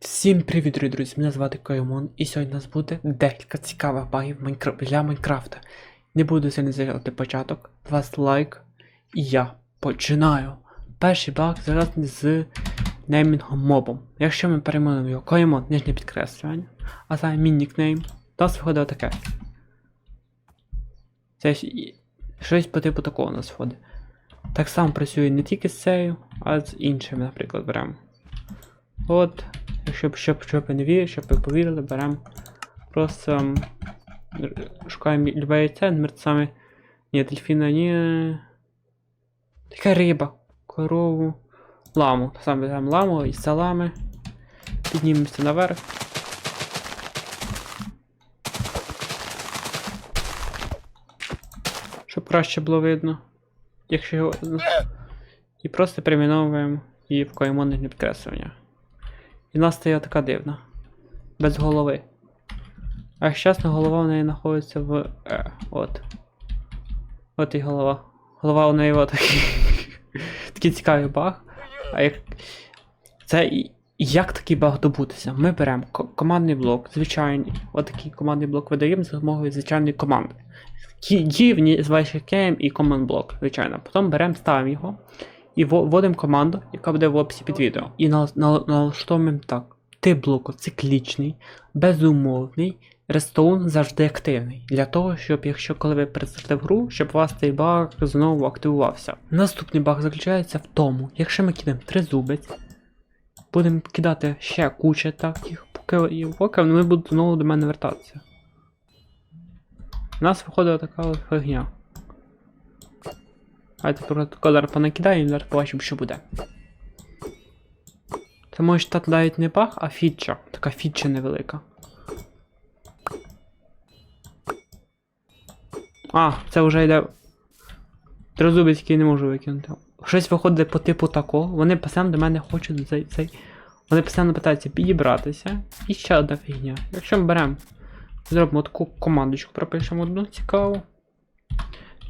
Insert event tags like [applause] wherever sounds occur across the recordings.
Всім привіт, дорогі друзі! Мене звати Каймон, і сьогодні у нас буде декілька цікавих багів для Майнкрафта. Не буду сильно заявляти початок. З вас лайк. І я починаю. Перший баг зв'язаний з неймінгом мобом. Якщо ми перейменуємо його Каймон, нижнє підкреслювання, а саме мій нікнейм, у нас виходить отаке. Це щось по типу такого у нас входить. Так само працює не тільки з цією, а з іншими, наприклад, беремо. От, щоб, щоб, щоб не вірили, щоб ви повірили, беремо просто шукаємо любе яйце, саме ні, дельфіна, ні. Така риба, корову, ламу. Саме беремо ламу із салами. Піднімемося наверх. Щоб краще було видно. Якщо його. І просто перейменовуємо її в коємонне підкреслення. І в нас стає така дивна. Без голови. А чесно, голова в неї знаходиться в. Е, от. От і голова. Голова у неї от [laughs] такий. Цікавий баг. А як. Це як такий баг добутися? Ми беремо ко- командний блок, звичайний. От командний блок видаємо за допомогою звичайної команди. Дівні називаєш кеєм і команд блок, звичайно. Потім беремо, ставимо його і вводимо команду, яка буде в описі під відео. І нал- нал- налаштовуємо так. Тип блоку циклічний, безумовний, рестоун завжди активний. Для того, щоб якщо коли ви перейдете в гру, щоб у вас цей баг знову активувався. Наступний баг заключається в тому, якщо ми кидаємо тризубець, будемо кидати ще куча таких, поки, поки вони будуть знову до мене вертатися. У нас виходить така от фігня. А тепер колер понакидаємо і зараз побачимо, що буде. Це може стати навіть не баг, а фіча. Така фіча невелика. А, це вже йде. Тризубець, який не можу викинути. Щось виходить по типу такого. Вони постійно до мене хочуть цей. цей. Вони постійно питаються підібратися. І ще одна фігня. Якщо ми беремо. Зробимо таку командочку, пропишемо одну цікаву.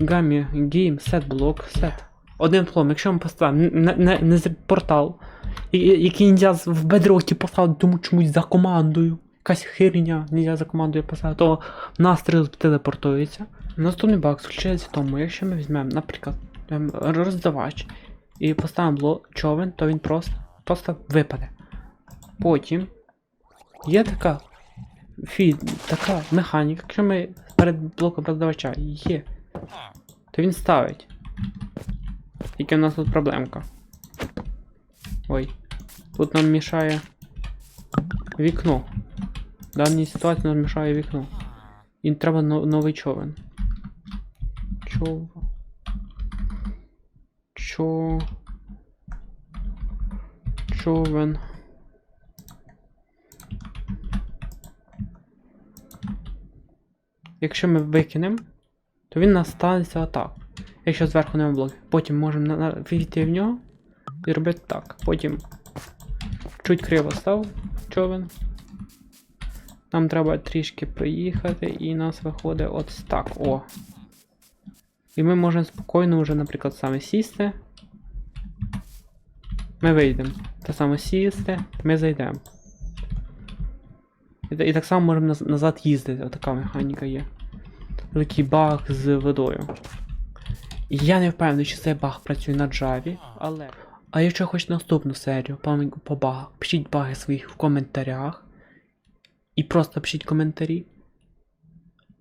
Гамі, гейм, set блок, set. Одним словом, якщо ми поставимо не, не, не портал, який нельзя в бедроті поставити, тому чомусь за командою. Якась херня нельзя за командою поставити, то нас телепортується. Наступний баг заключається в тому, якщо ми візьмемо, наприклад, роздавач і поставимо човен, то він просто, просто випаде. Потім є така фі, така механіка, якщо ми перед блоком роздавача є, то він ставить. Тільки у нас тут проблемка. Ой. Тут нам мішає вікно. В даній ситуації нам мішає вікно. І треба новий човен. Чов. Чо. Човен. Якщо ми викинемо, то він у нас станеться отак. Якщо зверху нема блок. Потім можемо війти в нього і робити так. Потім чуть криво став човен. Нам треба трішки проїхати, і нас виходить от так. О. І ми можемо спокійно вже, наприклад, саме сісти. Ми вийдемо. Та саме сісти, ми зайдемо. І, і так само можемо наз- назад їздити. Отака механіка є. Такий баг з водою. Я не впевнений, чи цей баг працює на Java, але. А якщо хочете наступну серію по багах, пишіть баги своїх в коментарях. І просто пишіть коментарі.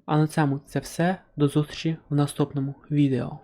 А на цьому це все. До зустрічі в наступному відео.